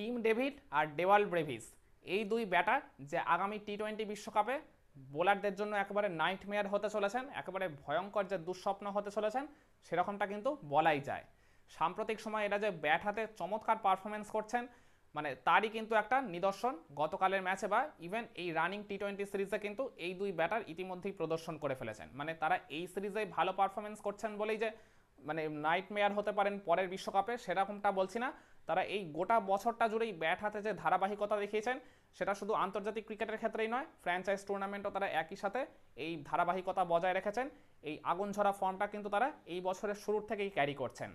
Team David আর Dewald Brevis. এই দুই ব্যাটার যে আগামী টি টোয়েন্টি বিশ্বকাপে বোলারদের জন্য একেবারে নাইটমেয়ার হতে চলেছেন, একেবারে ভয়ঙ্কর যে দুঃস্বপ্ন হতে চলেছেন, সেরকমটা কিন্তু বলাই যায়। সাম্প্রতিক সময় এরা যে ব্যাট হাতে চমৎকার পারফরমেন্স করছেন মানে তারই কিন্তু একটা নিদর্শন। গতকালের ম্যাচে বা ইভেন এই রানিং টি টোয়েন্টি সিরিজে কিন্তু এই দুই ব্যাটার ইতিমধ্যেই প্রদর্শন করে ফেলেছেন। মানে তারা এই সিরিজে ভালো পারফরমেন্স করছেন বলেই যে মানে নাইট মেয়ার হতে পারেন পরের বিশ্বকাপে, সেরকমটা বলছি না। তারা এই গোটা বছরটা জুড়েই ব্যাট হাতে যে ধারাবাহিকতা দেখিয়েছেন, সেটা শুধু আন্তর্জাতিক ক্রিকেটের ক্ষেত্রেই নয় ফ্র্যাঞ্চাইজ টুর্নামেন্টও তারা একই সাথে এই ধারাবাহিকতা বজায় রেখেছেন। এই আগুন ঝরা ফর্মটা কিন্তু তারা এই বছরের শুরুর থেকেই ক্যারি করছেন।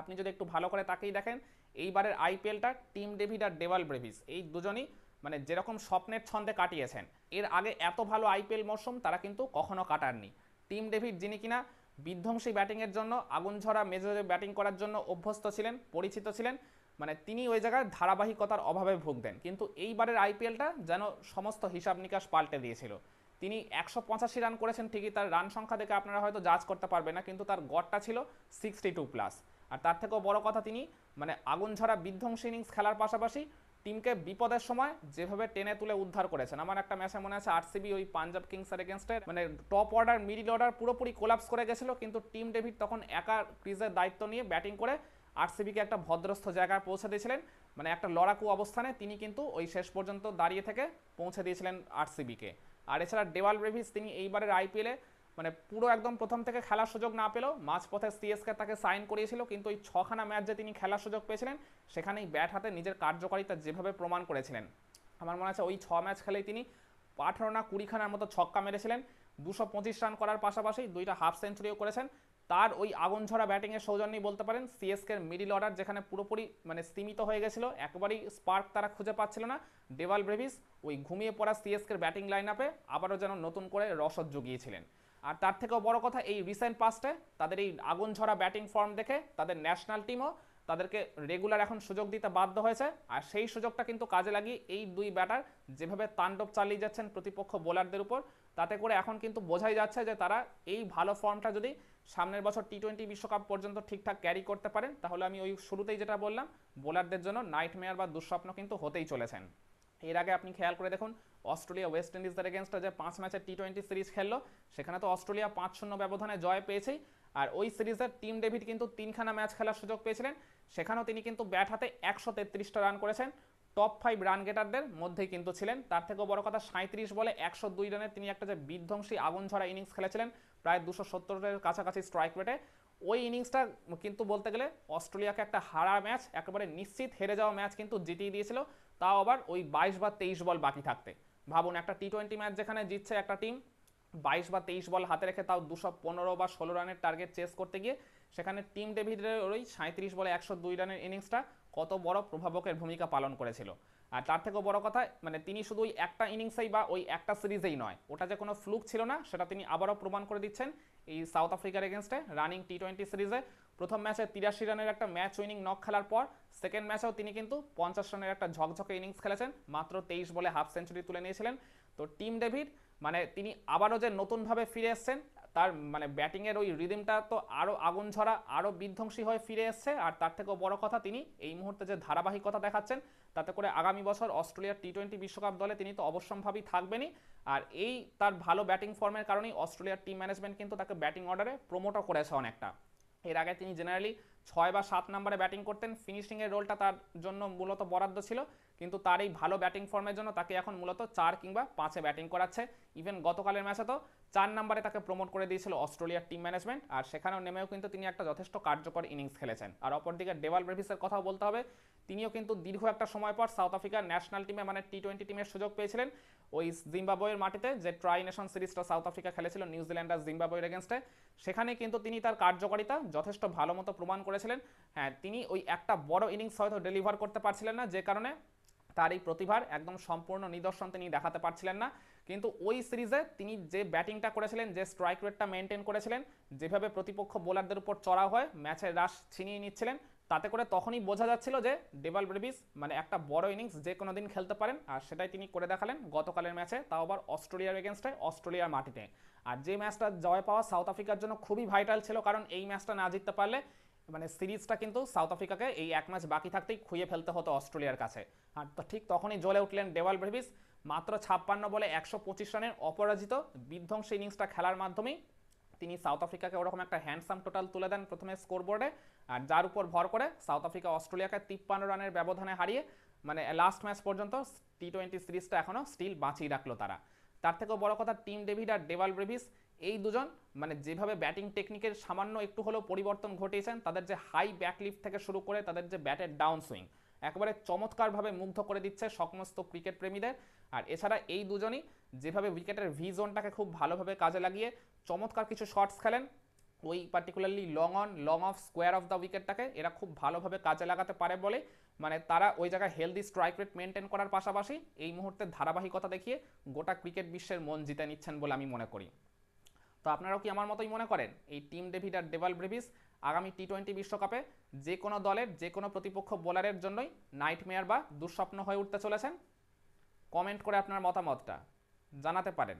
আপনি যদি একটু ভালো করে তাকেই দেখেন, এইবারের আইপিএলটা টিম ডেভিড আর ডেভাল ব্রেভিস এই দুজনই মানে যেরকম স্বপ্নের ছন্দে কাটিয়েছেন, এর আগে এত ভালো আইপিএল মরশুম তারা কিন্তু কখনো কাটাননি। টিম ডেভিড যিনি কিনা বিধ্বংসী ব্যাটিংয়ের জন্য আগুন ঝরা মেজরে ব্যাটিং করার জন্য অভ্যস্ত ছিলেন, পরিচিত ছিলেন মানে তিনি ওই জায়গায় ধারাবাহিকতার অভাবে ভুগতেন কিন্তু এইবারের আইপিএলটা যেন সমস্ত হিসাব নিকাশ পাল্টে দিয়েছিল। তিনি একশো পঁচাশি রান করেছেন ঠিকই, তার রান সংখ্যা দেখে আপনারা হয়তো জাজ করতে পারবেন না, কিন্তু তার গড়টা ছিল সিক্সটি টু প্লাস আর তার থেকেও বড় কথা, তিনি মানে আগুন ঝরা বিধ্বংসী ইনিংস খেলার পাশাপাশি টিমকে বিপদের সময় যেভাবে টেনে তুলে উদ্ধার করেছেন। আমার একটা ম্যাচে মনে আছে, আরসিবি ওই পাঞ্জাব কিংসের এগেনস্টে মানে টপ অর্ডার মিডিল অর্ডার পুরোপুরি কোলাপস করে গেছিল, কিন্তু টিম ডেভিড তখন একা ক্রিজের দায়িত্ব নিয়ে ব্যাটিং করে আরসিবিকে একটা ভদ্রস্থ জায়গায় পৌঁছে দিয়েছিলেন। মানে একটা লড়াকু অবস্থানে তিনি কিন্তু ওই শেষ পর্যন্ত দাঁড়িয়ে থেকে পৌঁছে দিয়েছিলেন আরসিবিকে। আর এছাড়া ডেওয়াল ব্রেভিস তিনি এইবারের আইপিএলে মানে পুরো একদম প্রথম থেকে খেলার সুযোগ না পেলেও মাঝপথে সিএসকে তাকে সাইন করিয়েছিল, কিন্তু ওই ছখানা ম্যাচ যে তিনি খেলার সুযোগ পেয়েছিলেন, সেখানেই ব্যাট হাতে নিজের কার্যকারিতা যেভাবে প্রমাণ করেছিলেন। আমার মনে আছে ওই ছ ম্যাচ খেলেই তিনি আঠারো না কুড়িখানার মতো ছক্কা মেরেছিলেন। দুশো পঁচিশ রান করার পাশাপাশি দুইটা হাফ সেঞ্চুরিও করেছেন। তার ওই আগুন ঝরা ব্যাটিংয়ের সৌজন্যই বলতে পারেন সিএসকের মিডিল অর্ডার যেখানে পুরোপুরি মানে স্তীমিত হয়ে গেছিল, একবারই স্পার্ক তারা খুঁজে পাচ্ছিল না। ডেভাল ব্রেভিস ওই ঘুমিয়ে পড়া সিএসকের ব্যাটিং লাইন আপে আবারও যেন নতুন করে রসদ জুগিয়েছিলেন। আর তার থেকেও বড় কথা, এই রিসেন্ট পাস্টে তাদের এই আগুন ঝরা ব্যাটিং ফর্ম দেখে তাদের ন্যাশনাল টিমও তাদেরকে রেগুলার এখন সুযোগ দিতে বাধ্য হয়েছে। আর সেই সুযোগটা কিন্তু কাজে লাগিয়ে এই দুই ব্যাটার যেভাবে তাণ্ডব চালিয়ে যাচ্ছেন প্রতিপক্ষ বোলারদের উপর তাতে করে এখন কিন্তু বোঝাই যাচ্ছে যে তারা এই ভালো ফর্মটা যদি সামনের বছর টি টোয়েন্টি বিশ্বকাপ পর্যন্ত ঠিকঠাক ক্যারি করতে পারেন, তাহলে আমি ওই শুরুতেই যেটা বললাম, বোলারদের জন্য নাইটমেয়ার বা দুঃস্বপ্ন কিন্তু হতেই চলেছেন। এর আগে আপনি খেয়াল করে দেখুন, অস্ট্রেলিয়া ওয়েস্ট ইন্ডিজদের এগেনস্টে যে পাঁচ ম্যাচের টি টোয়েন্টি সিরিজ খেললো, সেখানে তো অস্ট্রেলিয়া পাঁচ শূন্য ব্যবধানে জয় পেয়েছেই, আর ওই সিরিজের টিম ডেভিড কিন্তু তিনখানা ম্যাচ খেলার সুযোগ পেয়েছিলেন, সেখানেও তিনি কিন্তু ব্যাট হাতে একশো তেত্রিশটা রান করেছেন। টপ ফাইভ রান গেটারদের মধ্যেই কিন্তু ছিলেন। তার থেকেও বড় কথা সাঁত্রিশ বলে একশো দুই রানে তিনি একটা যে বিধ্বংসী আগুন ঝরা ইনিংস খেলেছিলেন, প্রায় দুশো সত্তরের কাছাকাছি স্ট্রাইক রেটে ওই ইনিংসটা কিন্তু বলতে গেলে অস্ট্রেলিয়াকে একটা হারা ম্যাচ একেবারে নিশ্চিত হেরে যাওয়া ম্যাচ কিন্তু জিতিয়ে দিয়েছিল। তাও আবার ওই বাইশ বা তেইশ বল বাকি থাকতে। ভাবুন, একটা টি টোয়েন্টি ম্যাচ যেখানে জিতছে একটা টিম বাইশ বা তেইশ বল হাতে রেখে তাও দুশো পনেরো বা ষোলো রানের টার্গেট চেস করতে গিয়ে, সেখানে টিম ডেভিডের ওই সাঁত্রিশ বলে একশো দুই রানের ইনিংসটা কত বড় প্রভাবকের ভূমিকা পালন করেছিল। আর তার থেকেও বড় কথা মানে তিনি শুধু ওই একটা ইনিংসেই বা ওই একটা সিরিজেই নয়, ওটা যে কোনো ফ্লুক ছিল না, সেটা তিনি আবারও প্রমাণ করে দিচ্ছেন এই সাউথ আফ্রিকার এগেনস্টে রানিং টি টোয়েন্টি সিরিজে। প্রথম ম্যাচে তিরাশি রানের একটা ম্যাচ উইনিং নক খেলার পর সেকেন্ড ম্যাচেও তিনি কিন্তু পঞ্চাশ রানের একটা ঝকঝকে ইনিংস খেলেছেন, মাত্র তেইশ বলে হাফ সেঞ্চুরি তুলে নিয়েছিলেন। তো টিম ডেভিড মানে তিনি আবারও যে নতুনভাবে ফিরে এসছেন, তার মানে ব্যাটিংয়ের ওই রিদিমটা তো আরও আগুন ঝরা, আরও বিধ্বংসী হয়ে ফিরে এসছে। আর তার থেকেও বড় কথা, তিনি এই মুহূর্তে যে ধারাবাহিকতা দেখাচ্ছেন, তাতে করে আগামী বছর অস্ট্রেলিয়ার টি টোয়েন্টি বিশ্বকাপ দলে তিনি তো অবশ্যম্ভাবী থাকবেনই। আর এই তার ভালো ব্যাটিং ফর্মের কারণেই অস্ট্রেলিয়ার টিম ম্যানেজমেন্ট কিন্তু তাকে ব্যাটিং অর্ডারে প্রমোটও করেছে অনেকটা। এর আগে তিনি জেনারেলি ছয় বা সাত নম্বরে ব্যাটিং করতেন। ফিনিশিংয়ের রোলটা তার জন্য মূলত বরাদ্দ ছিল। কিন্তু তার এই ভালো ব্যাটিং ফর্মের জন্য তাকে এখন মূলত চার কিংবা পাঁচে ব্যাটিং করাচ্ছে। ইভেন গতকালের ম্যাচে তো চার নম্বরে তাকে প্রমোট করে দিয়েছিল অস্ট্রেলিয়ার টিম ম্যানেজমেন্ট আর সেখানেও নেমেও কিন্তু তিনি একটা যথেষ্ট কার্যকর ইনিংস খেলেছেন। আর অপরদিকে ডেভাল ব্রেভিসের কথাও বলতে হবে, তিনিও কিন্তু দীর্ঘ একটা সময় পর সাউথ আফ্রিকার ন্যাশনাল টিমে মানে টি টোয়েন্টি টিমের সুযোগ পেয়েছিলেন। ওই জিম্বাবুয়ের মাটিতে যে ট্রাই নেশন সিরিজটা সাউথ আফ্রিকা খেলেছিল, নিউজিল্যান্ড আর জিম্বাবুয়ের এগেনস্টে সেখানে কিন্তু তিনি তার কার্যকারিতা যথেষ্ট ভালো মতো প্রমাণ করেছিলেন। হ্যাঁ তিনি ওই একটা বড় ইনিংস হয়তো ডেলিভার করতে পারছিলেন না, যে কারণে তার এই প্রতিভার একদম সম্পূর্ণ নিদর্শন তিনি দেখাতে পারছিলেন না। কিন্তু ওই সিরিজে তিনি যে ব্যাটিংটা করেছিলেন, যে স্ট্রাইক রেটটা মেনটেন করেছিলেন, যেভাবে প্রতিপক্ষ বোলারদের উপর চড়া হয় ম্যাচের রাশ ছিনিয়ে নিচ্ছিলেন, তাতে করে তখনই বোঝা যাচ্ছিল যে ডেভাল ব্রেভিস মানে একটা বড় ইনিংস যে কোনো দিন খেলতে পারেন, আর সেটাই তিনি করে দেখালেন গতকালের ম্যাচে, তাও আবার অস্ট্রেলিয়ার এগেনস্টে অস্ট্রেলিয়ার মাটিতে। আর যে ম্যাচটা জয় পাওয়া সাউথ আফ্রিকার জন্য খুবই ভাইটাল ছিল, কারণ এই ম্যাচটা না জিততে পারলে মানে সিরিজটা কিন্তু সাউথ আফ্রিকাকে এই এক ম্যাচ বাকি থাকতেই খুঁয়ে ফেলতে হতো অস্ট্রেলিয়ার কাছে। আর তো ঠিক তখনই জ্বলে উঠলেন ডেভাল ব্রেভিস। মাত্র ছাপ্পান্ন বলে একশো পঁচিশ রানের অপরাজিত বিধ্বংসী ইনিংসটা খেলার মাধ্যমেই তিনি সাউথ আফ্রিকাকে ওরকম একটা হ্যান্ডসাম টোটাল তুলে দেন প্রথমে স্কোরবোর্ডে। আর যার উপর ভর করে সাউথ আফ্রিকা অস্ট্রেলিয়াকে তিপ্পান্ন রানের ব্যবধানে হারিয়ে মানে লাস্ট ম্যাচ পর্যন্ত টি টোয়েন্টি সিরিজটা এখনও স্টিল বাঁচিয়ে রাখল তারা। তার থেকেও বড় কথা, টিম ডেভিড আর ডেভাল ব্রেভিস এই দুজন মানে যেভাবে ব্যাটিং টেকনিকের সামান্য একটু হলেও পরিবর্তন ঘটিয়েছেন, তাদের যে হাই ব্যাকলিফট থেকে শুরু করে তাদের যে ব্যাটের ডাউন সুইং একেবারে চমৎকারভাবে মুগ্ধ করে দিচ্ছে সমস্ত ক্রিকেট প্রেমীদের। আর এছাড়া এই দুজনই যেভাবে উইকেটের ভি জোনটাকে খুব ভালোভাবে কাজে লাগিয়ে চমৎকার কিছু শটস খেলেন, ওই particularly long on long off square of the উইকেটটাকে এরা খুব ভালোভাবে কাজে লাগাতে পারে বলে। মানে তারা ওই জায়গায় হেলদি স্ট্রাইক রেট মেনটেন করার পাশাপাশি এই মুহূর্তে ধারাবাহিকতা দেখিয়ে গোটা ক্রিকেট বিশ্বের মন জিতে নিচ্ছেন বলে আমি মনে করি। তো আপনারাও কি আমার মতোই মনে করেন? এই টিম ডেভিড আর ডেভাল ব্রেভিস আগামী টি টোয়েন্টি বিশ্বকাপে যে কোনো দলের, যে কোনো প্রতিপক্ষ বোলারের জন্যই নাইটমেয়ার বা দুঃস্বপ্ন হয়ে উঠতে চলেছেন? কমেন্ট করে আপনার মতামতটা জানাতে পারেন।